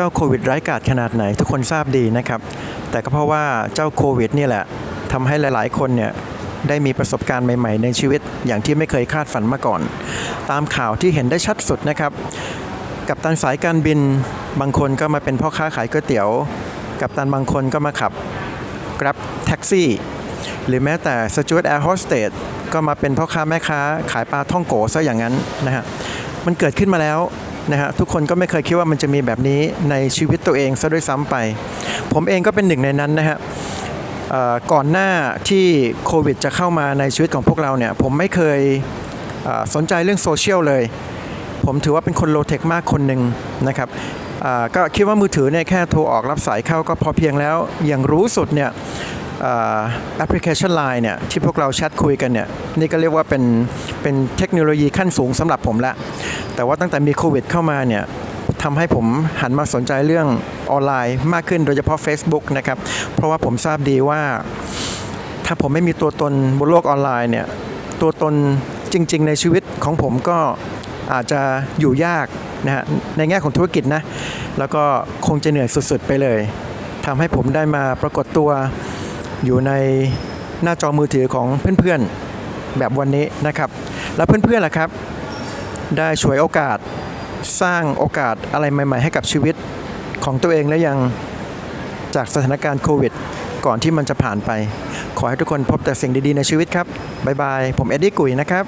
เจ้าโควิดร้ายกาจขนาดไหน ทุกคนทราบดีนะครับ แต่ก็เพราะว่าเจ้าโควิดนี่แหละทำให้หลาย ๆ คนเนี่ยได้มีประสบการณ์ใหม่ ๆ ในชีวิตอย่างที่ไม่เคยคาดฝันมาก่อน ตามข่าวที่เห็นได้ชัดสุดนะครับ กับตันสายการบินบางคนก็มาเป็นพ่อค้าขายก๋วยเตี๋ยว กับตันบางคนก็มาขับ Grab แท็กซี่ หรือแม้แต่สจ w ตแอร์โฮสเตสก็มาเป็นพ่อค้าแม่ค้าขายปลาท่องโกซะอย่างนั้นนะฮะมันเกิดขึ้นมาแล้ว นะฮะทุกคนก็ไม่เคยคิดว่ามันจะมีแบบนี้ในชีวิตตัวเองซะด้วยซ้ำไป ผมเองก็เป็นหนึ่งในนั้นนะฮะก่อนหน้าที่โควิดจะเข้ามาในชีวิตของพวกเราเนี่ย ผมไม่เคยสนใจเรื่องโซเชียลเลย ผมถือว่าเป็นคนโลเทคมากคนหนึ่งนะครับก็คิดว่ามือถือเนี่ยแค่โทรออกรับสายเข้าก็พอเพียงแล้ว อย่างรู้สุดเนี่ยแอปพลิเคชัน Line เนี่ยที่พวกเราแชทคุยกันเนี่ยนี่ก็เรียกว่าเป็นเป็นเทคโนโลยีขั้นสูงสำหรับผมละ แต่ว่าตั้งแต่มีโควิดเข้ามาเนี่ยทำให้ผมหันมาสนใจเรื่องออนไลน์มากขึ้นโดยเฉพาะ Facebook นะครับ เพราะว่าผมทราบดีว่า ถ้าผมไม่มีตัวตนบนโลกออนไลน์เนี่ยตัวตนจริง ๆ ในชีวิตของผมก็อาจจะอยู่ยากนะฮะในแง่ของธุรกิจนะ แล้วก็คงจะเหนื่อยสุด ๆ ไปเลยทำให้ผมได้มาปรากฏตัวอยู่ในหน้าจอมือถือของเพื่อนๆแบบวันนี้นะครับ แล้วเพื่อนๆล่ะครับ ได้ฉวยโอกาสสร้างโอกาสอะไรใหม่ ๆ ให้กับชีวิตของตัวเองและยังจากสถานการณ์โควิด ก่อนที่มันจะผ่านไป ขอให้ทุกคนพบแต่สิ่งดี ๆ ในชีวิตครับ บ๊ายบาย ผมเอ็ดดี้กุยนะครับ